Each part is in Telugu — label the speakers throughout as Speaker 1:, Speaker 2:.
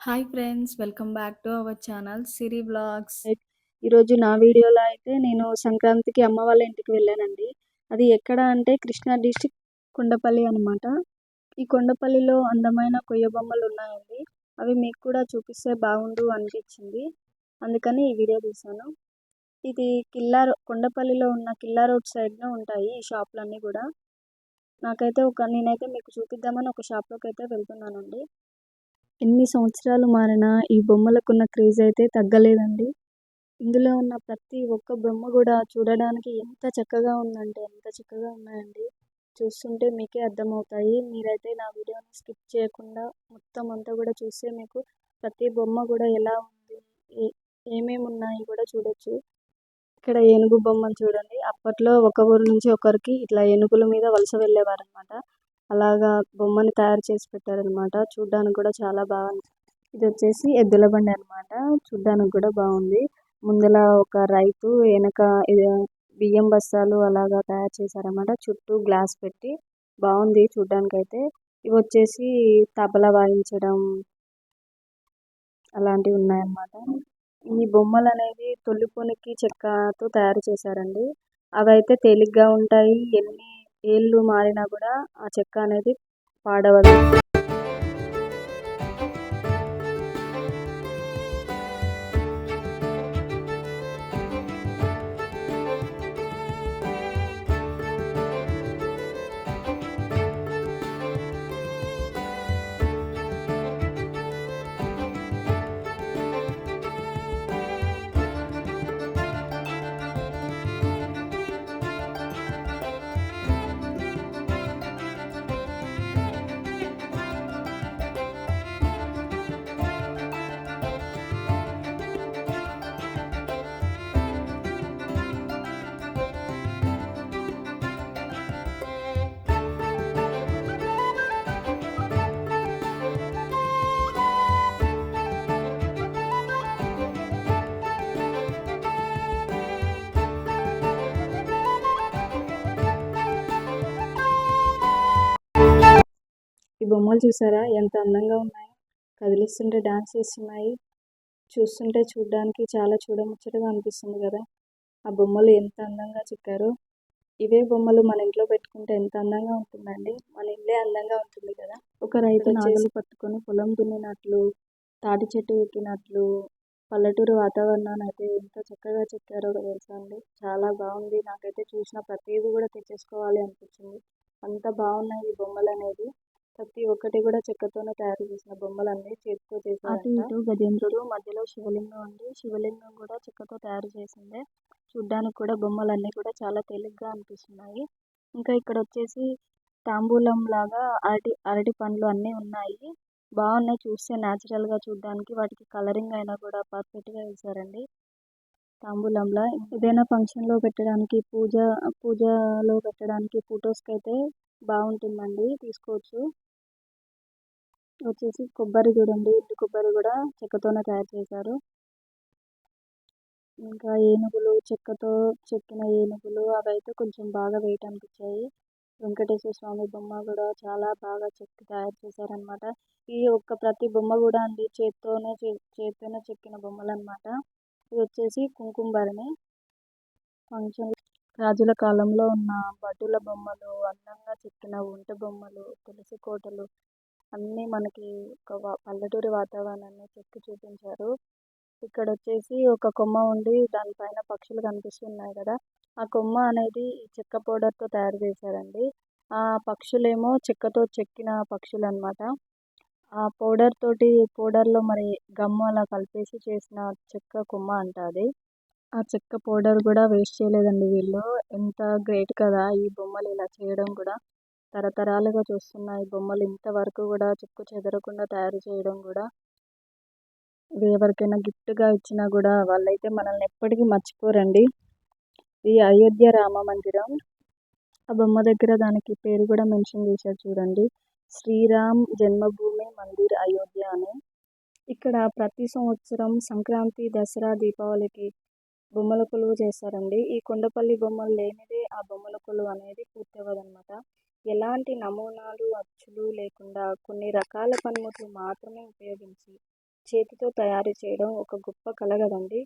Speaker 1: Hi friends welcome back to our channel Siri blogs
Speaker 2: ఈరోజు నా వీడియోలో అయితే నేను సంక్రాంతికి అమ్మ వాళ్ళ ఇంటికి వెళ్ళానండి. అది ఎక్కడ అంటే కృష్ణా డిస్టిక్ కొండపల్లి అనమాట ఈ కొండపల్లిలో అందమైన కొయ్య బొమ్మలు ఉన్నాయండి. అవి మీకు కూడా చూపిస్తే బాగుండు అనిపించింది. అందుకని ఈ వీడియో తీశాను. ఇది కిల్లా కొండపల్లిలో ఉన్న కిల్లా రోడ్ సైడ్లో ఉంటాయి ఈ షాపులన్నీ కూడా. నాకైతే ఒక నేనైతే మీకు చూపిద్దామని ఒక షాప్లోకి అయితే వెళ్తున్నానండి. ఎన్ని సంవత్సరాలు మారినా ఈ బొమ్మలకున్న క్రేజ్ అయితే తగ్గలేదండి. ఇందులో ఉన్న ప్రతి ఒక్క బొమ్మ కూడా చూడడానికి ఎంత చక్కగా ఉందంటే ఎంత చక్కగా ఉన్నాయండి. చూస్తుంటే మీకే అర్థమవుతాయి. మీరైతే నా వీడియోని స్కిప్ చేయకుండా మొత్తం అంతా కూడా చూస్తే మీకు ప్రతి బొమ్మ కూడా ఎలా ఉంది ఏమేమి ఉన్నాయి కూడా చూడొచ్చు. ఇక్కడ ఏనుగు బొమ్మను చూడండి. అప్పట్లో ఒక ఊరు నుంచి ఒకరికి ఇట్లా ఏనుగుల మీద వలస వెళ్ళేవారు అనమాట అలాగా బొమ్మని తయారు చేసి పెట్టారనమాట చూడ్డానికి కూడా చాలా బాగుంది ఇది వచ్చేసి ఎద్దుల బండి అనమాట చూడ్డానికి కూడా బాగుంది. ముందల ఒక రైతు వెనక బియ్యం బస్తాలు అలాగా తయారు చేశారన్నమాట. చుట్టూ గ్లాస్ పెట్టి బాగుంది చూడ్డానికి అయితే ఇవి వచ్చేసి తబలా వాయించడం అలాంటివి ఉన్నాయన్నమాట. ఈ బొమ్మలు అనేది తొలిపొనికి చెక్కతో తయారు చేశారండి. అవి అయితే తేలిగ్గా ఉంటాయి. ఎన్ని ఏళ్ళు మారినా కూడా ఆ చెక్క అనేది పాడవదు. బొమ్మలు చూసారా? ఎంత అందంగా ఉన్నాయో. కదిలిస్తుంటే డాన్స్ చేస్తున్నాయి. చూస్తుంటే చూడడానికి చాలా చూడముచ్చటగా అనిపిస్తుంది కదా. ఆ బొమ్మలు ఎంత అందంగా చెక్కారో. ఇవే బొమ్మలు మన ఇంట్లో పెట్టుకుంటే ఎంత అందంగా ఉంటుందండి. మన ఇల్లే అందంగా ఉంటుంది కదా. ఒక రైతు నాగలు పట్టుకొని పొలం దున్నినట్లు తాటి చెట్టు ఎక్కినట్లు పల్లెటూరు వాతావరణాన్ని అయితే ఎంత చక్కగా చెక్కారో తెలుసా అండి. చాలా బాగుంది. నాకైతే చూసిన ప్రతిదీ కూడా తెచ్చేసుకోవాలి అనిపించింది. అంత బాగున్నాయి ఈ బొమ్మలు అనేది ప్రతి ఒక్కటి కూడా చెక్కతోనే తయారు చేసిన బొమ్మలు అన్ని చేతితో చేశారు ఇటు గజేంద్రుడు మధ్యలో శివలింగం ఉంది. శివలింగం కూడా చెక్కతో తయారు చేసిందే. చూడ్డానికి కూడా బొమ్మలన్నీ కూడా చాలా తేలిగ్గా అనిపిస్తున్నాయి. ఇంకా ఇక్కడ వచ్చేసి తాంబూలం లాగా అరటి అరటి పండ్లు అన్నీ ఉన్నాయి. బాగున్నాయి. చూస్తే న్యాచురల్గా చూడడానికి వాటికి కలరింగ్ అయినా కూడా పర్ఫెక్ట్గా వేశారండి. తాంబూలంలా ఏదైనా ఫంక్షన్లో పెట్టడానికి పూజ పూజలో పెట్టడానికి ఫొటోస్కి అయితే బాగుంటుందండి. తీసుకోవచ్చు. వచ్చేసి కొబ్బరి చూడండి. ఎండు కొబ్బరి కూడా చెక్కతోనే తయారు చేశారు. ఇంకా ఏనుగులు చెక్కతో చెక్కిన ఏనుగులు అవైతే కొంచెం బాగా వెయిట్ అనిపించాయి. వెంకటేశ్వర స్వామి బొమ్మ కూడా చాలా బాగా చెక్కి తయారు చేశారనమాట ఈ ఒక్క ప్రతి బొమ్మ కూడా అండి చేత్తోనే చేత్తోనే చెక్కిన బొమ్మలు అనమాట ఇది వచ్చేసి కుంకుమ ఫంక్షన్ రాజుల కాలంలో ఉన్న భటుల బొమ్మలు అందంగా చెక్కిన ఒంటె బొమ్మలు తులసి కోటలు అన్నీ మనకి ఒక పల్లెటూరి వాతావరణాన్ని చెక్కి చూపించారు. ఇక్కడ వచ్చేసి ఒక కొమ్మ ఉండి దానిపైన పక్షులు కనిపిస్తున్నాయి కదా ఆ కొమ్మ అనేది చెక్క పౌడర్తో తయారు చేశారండి. ఆ పక్షులేమో చెక్కతో చెక్కిన పక్షులు అనమాట ఆ పౌడర్ తోటి పౌడర్లో మరి గమ్ము అలా కలిపేసి చేసిన చెక్క కొమ్మ అంట అది. ఆ చెక్క పౌడర్ కూడా వేస్ట్ చేయలేదండి వీళ్ళు. ఎంత గ్రేట్ కదా ఈ బొమ్మలు ఇలా చేయడం కూడా. తరతరాలుగా చూస్తున్న ఈ బొమ్మలు ఇంతవరకు కూడా చెక్కు చెదరకుండా తయారు చేయడం కూడా ఇది ఎవరికైనా గిఫ్ట్గా ఇచ్చినా కూడా వాళ్ళైతే మనల్ని ఎప్పటికీ మర్చిపోరండి. ఈ అయోధ్య రామ మందిరం ఆ బొమ్మ దగ్గర దానికి పేరు కూడా మెన్షన్ చేశారు చూడండి. శ్రీరామ్ జన్మభూమి మందిర్ అయోధ్య అని. ఇక్కడ ప్రతి సంవత్సరం సంక్రాంతి దసరా దీపావళికి బొమ్మల కొలువు చేస్తారండి. ఈ కొండపల్లి బొమ్మలు లేనిదే ఆ బొమ్మల కొలువు అనేది పూర్తి అవ్వదన్నమాట ఎలాంటి నమూనాలు అచ్చులు లేకుండా కొన్ని రకాల పనిముట్లు మాత్రమే ఉపయోగించి చేతితో తయారు చేయడం ఒక గొప్ప కళ కదండి.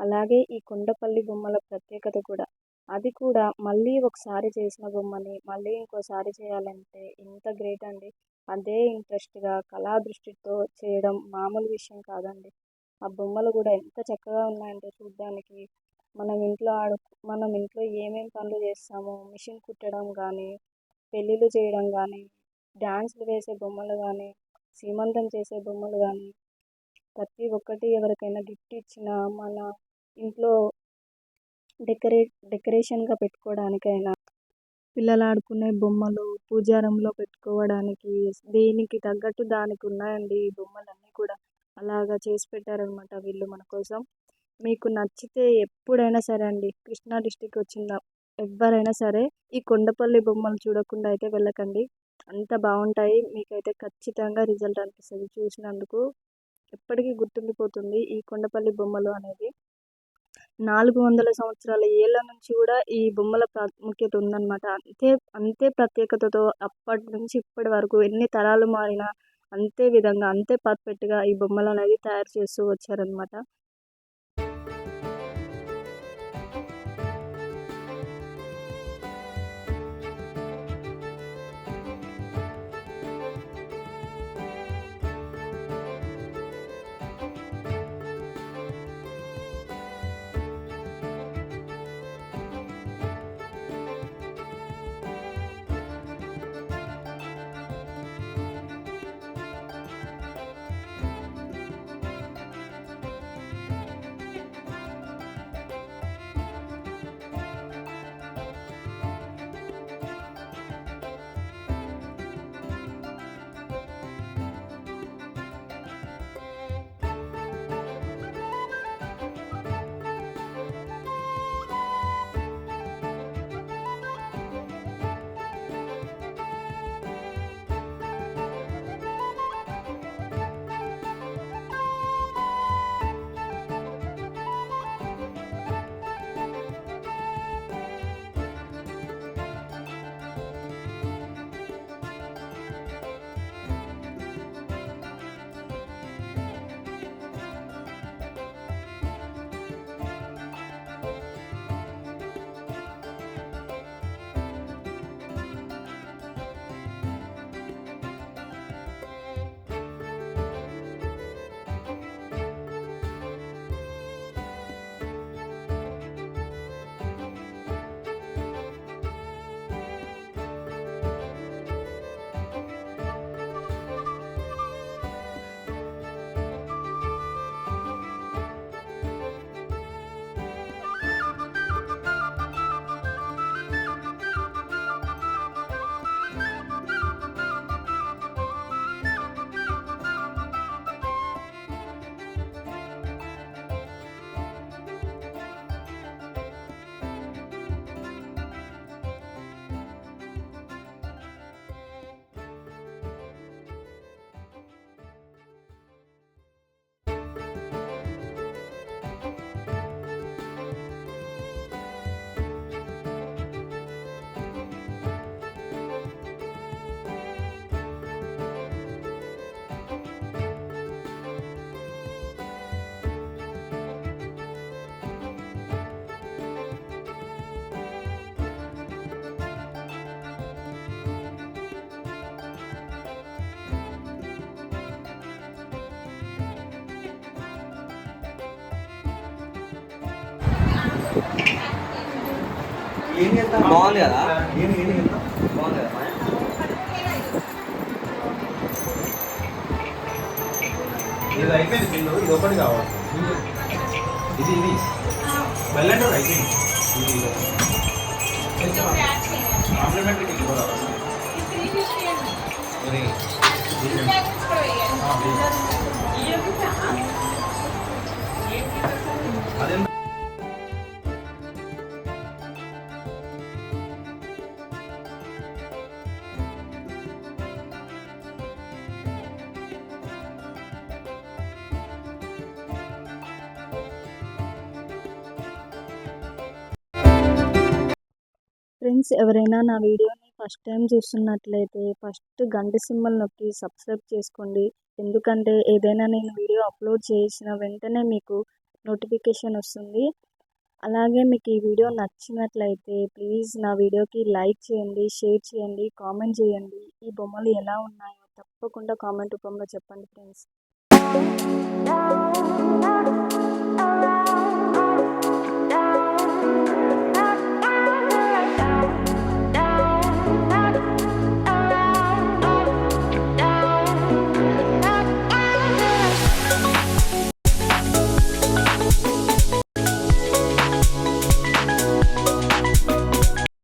Speaker 2: అలాగే ఈ కుండపల్లి బొమ్మల ప్రత్యేకత కూడా. అది కూడా మళ్ళీ ఒకసారి చేసిన బొమ్మని మళ్ళీ ఇంకోసారి చేయాలంటే ఎంత గ్రేట్ అండి. అదే ఇంట్రెస్ట్గా కళా దృష్టితో చేయడం మామూలు విషయం కాదండి. ఆ బొమ్మలు కూడా ఎంత చక్కగా ఉన్నాయంటే చూడ్డానికి. మనం ఇంట్లో ఆడు మనం ఇంట్లో ఏమేమి పనులు చేస్తామో మిషన్ కుట్టడం కానీ పెళ్ళిళ్ళు చేయడం కానీ డ్యాన్స్లు వేసే బొమ్మలు కానీ సీమంతం చేసే బొమ్మలు కానీ ప్రతి ఒక్కటి ఎవరికైనా గిఫ్ట్ ఇచ్చినా మన ఇంట్లో డెకరేట్ డెకరేషన్గా పెట్టుకోవడానికైనా పిల్లలు ఆడుకునే బొమ్మలు పూజారంలో పెట్టుకోవడానికి దేనికి తగ్గట్టు దానికి ఉన్నాయండి ఈ బొమ్మలన్నీ కూడా. అలాగా చేసి పెట్టారనమాట వీళ్ళు మన కోసం. మీకు నచ్చితే ఎప్పుడైనా సరే అండి కృష్ణా డిస్టిక్ వచ్చిందా ఎవరైనా సరే ఈ కొండపల్లి బొమ్మలు చూడకుండా అయితే వెళ్ళకండి. అంత బాగుంటాయి. మీకైతే ఖచ్చితంగా రిజల్ట్ అనిపిస్తుంది చూసినందుకు. ఎప్పటికీ గుర్తుండిపోతుంది ఈ కొండపల్లి బొమ్మలు అనేది. నాలుగు వందల సంవత్సరాల ఏళ్ళ నుంచి కూడా ఈ బొమ్మల ప్రాముఖ్యత ఉందన్నమాట. అంతే అంతే ప్రత్యేకతతో అప్పటి నుంచి ఇప్పటి వరకు ఎన్ని తరాలు మారినా అంతే విధంగా అంతే పర్ఫెక్ట్గా ఈ బొమ్మలు అనేది తయారు చేస్తూ వచ్చారనమాట
Speaker 3: బాగుంది కదా? బాగుంది కదా?
Speaker 4: ఇది అయిపోయింది బిల్లు. ఇది ఒకటి కావాలి. ఇది ఇది. బెల్లంటే అయిపోయింది. ఇది కాంప్లిమెంటరీ కిట్ కూడా ఇది
Speaker 2: ఫ్రెండ్స్ ఎవరైనా నా వీడియోని ఫస్ట్ టైం చూస్తున్నట్లయితే ఫస్ట్ గంట సింబల్ నొక్కి సబ్స్క్రైబ్ చేసుకోండి. ఎందుకంటే ఏదైనా నేను వీడియో అప్లోడ్ చేసిన వెంటనే మీకు నోటిఫికేషన్ వస్తుంది. అలాగే మీకు ఈ వీడియో నచ్చినట్లయితే ప్లీజ్ నా వీడియోకి లైక్ చేయండి షేర్ చేయండి కామెంట్ చేయండి. ఈ బొమ్మలు ఎలా ఉన్నాయో తప్పకుండా కామెంట్ రూపంలో చెప్పండి ఫ్రెండ్స్.